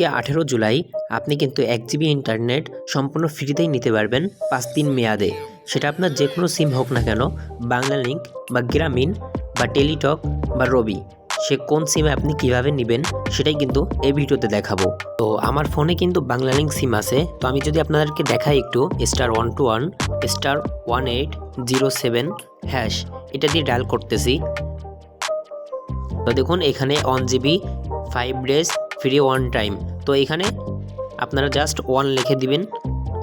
আজকে আঠেরো জুলাই, আপনি কিন্তু এক জিবি ইন্টারনেট সম্পূর্ণ ফ্রিতেই নিতে পারবেন পাঁচ দিন মেয়াদে। সেটা আপনার যে কোনো সিম হোক না কেন, বাংলা লিঙ্ক বা গ্রামীণ বা টেলিটক বা রবি, সে কোন সিমে আপনি কীভাবে নেবেন সেটাই কিন্তু এই ভিডিওতে দেখাবো। তো আমার ফোনে কিন্তু বাংলা লিঙ্ক সিম আছে, তো আমি যদি আপনাদেরকে দেখাই একটু star one two one star one eight zero seven hash এটা দিয়ে ডায়াল করতেছি। তো দেখুন, এখানে one GB five days free one time তো এখানে আপনারা জাস্ট ওয়ান লিখে দিবেন।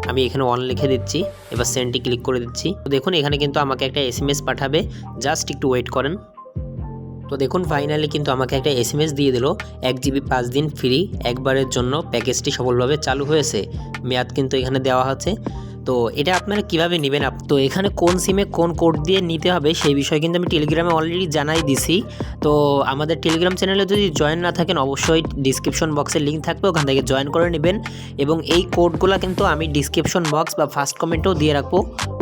আমি এখানে ওয়ান লিখে দিচ্ছি, এবার সেন্টি ক্লিক করে দিচ্ছি। তো দেখুন, এখানে কিন্তু আমাকে একটা এস পাঠাবে জাস্ট একটু ওয়েট করেন। তো দেখুন ফাইনালি কিন্তু আমাকে একটা এস দিয়ে দিল, এক জিবি পাঁচ দিন ফ্রি একবারের জন্য প্যাকেজটি সফলভাবে চালু হয়েছে। মেয়াদ কিন্তু এখানে দেওয়া আছে। তো এটা আপনারা কীভাবে নেবেন? তো এখানে কোন সিমে কোন কোড দিয়ে নিতে হবে সেই বিষয়ে কিন্তু আমি টেলিগ্রামে অলরেডি জানাই দিছি। তো আমাদের টেলিগ্রাম চ্যানেলে যদি জয়েন না থাকেন, অবশ্যই ডিসক্রিপশন বক্সে লিঙ্ক থাকবে, ওখান থেকে জয়েন করে নেবেন। এবং এই কোডগুলো কিন্তু আমি ডিসক্রিপশন বক্স বা ফার্স্ট কমেন্টেও দিয়ে রাখব।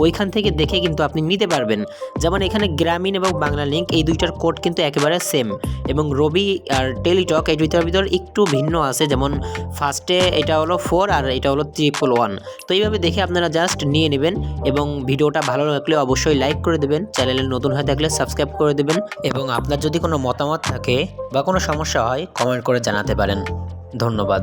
ওইখান থেকে দেখে কিন্তু আপনি নিতে পারবেন। যেমন এখানে গ্রামীণ এবং বাংলা লিঙ্ক এই দুইটার কোড কিন্তু একেবারে সেম এবং রবি আর টেলিটক এই দুইটার ভিতর একটু ভিন্ন আছে। যেমন ফার্স্টে এটা হলো ফোর আর এটা হলো ট্রিপল ওয়ান তো এইভাবে দেখে আপনারা জাস্ট নিয়ে নেবেন এবং ভিডিওটা ভালো লাগলে অবশ্যই লাইক করে দেবেন, চ্যানেলে নতুন হয়ে থাকলে সাবস্ক্রাইব করে দেবেন এবং আপনার যদি কোনো মতামত থাকে বা কোনো সমস্যা হয় কমেন্ট করে জানাতে পারেন। ধন্যবাদ।